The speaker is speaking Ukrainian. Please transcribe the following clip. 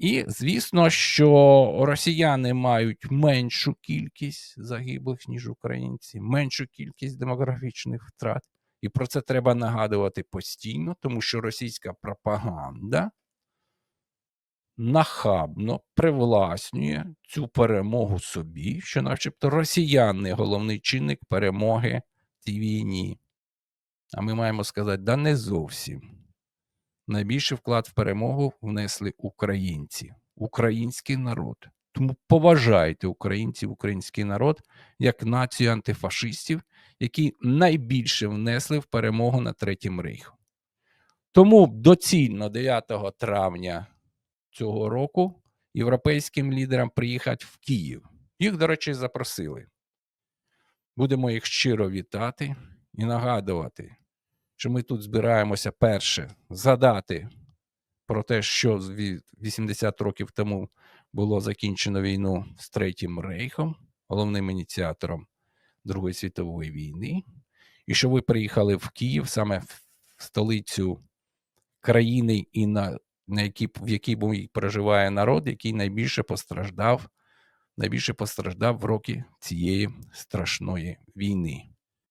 І звісно, що росіяни мають меншу кількість загиблих, ніж українці, меншу кількість демографічних втрат. І про це треба нагадувати постійно, тому що російська пропаганда нахабно привласнює цю перемогу собі, що, начебто, росіяни головний чинник перемоги в цій війні. А ми маємо сказати, да не зовсім. Найбільший вклад в перемогу внесли українці, український народ. Тому поважайте українців, український народ як націю антифашистів, які найбільше внесли в перемогу над Третім Рейхом. Тому доцільно 9 травня цього року європейським лідерам приїхати в Київ. Їх, до речі, запросили. Будемо їх щиро вітати і нагадувати, що ми тут збираємося перше згадати про те, що 80 років тому було закінчено війну з Третім Рейхом, головним ініціатором Другої світової війни, і що ви приїхали в Київ саме в столицю країни, і на, на якій, в якій проживає народ, який найбільше постраждав, найбільше постраждав в роки цієї страшної війни.